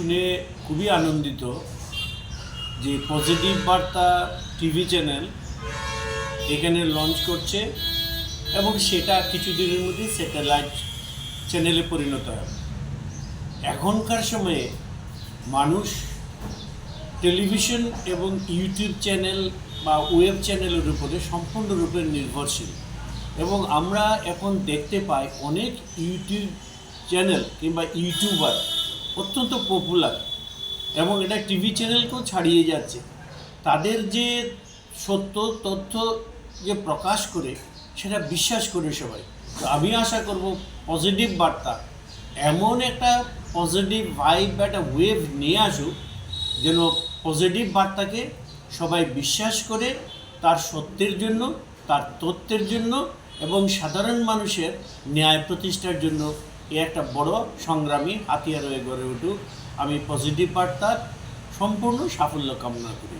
শুনে খুবই আনন্দিত যে পজিটিভ বার্তা টিভি চ্যানেল এখানে লঞ্চ করছে এবং সেটা কিছুদিনের মধ্যেই স্যাটেলাইট চ্যানেলে পরিণত হবে। এখনকার সময়ে মানুষ টেলিভিশন এবং ইউটিউব চ্যানেল বা ওয়েব চ্যানেলের উপরে সম্পূর্ণরূপে নির্ভরশীল এবং আমরা এখন দেখতে পাই অনেক ইউটিউব চ্যানেল কিংবা ইউটিউবার অত্যন্ত পপুলার এবং এটা টিভি চ্যানেলকেও ছাড়িয়ে যাচ্ছে। তাদের যে সত্য, তথ্য যে প্রকাশ করে, সেটা বিশ্বাস করে সবাই। তো আমি আশা করব পজিটিভ বার্তা, এমন একটা পজিটিভ ভাইব বা একটা ওয়েভ নিয়ে আসুক, যেন পজিটিভ বার্তাকে সবাই বিশ্বাস করে তার সত্যের জন্য, তার তথ্যের জন্য এবং সাধারণ মানুষের ন্যায় প্রতিষ্ঠার জন্য এ একটা বড় সংগ্রামী হাতিয়ার হয়ে গড়ে উঠুক। আমি পজিটিভ বার্তার সম্পূর্ণ সাফল্য কামনা করি।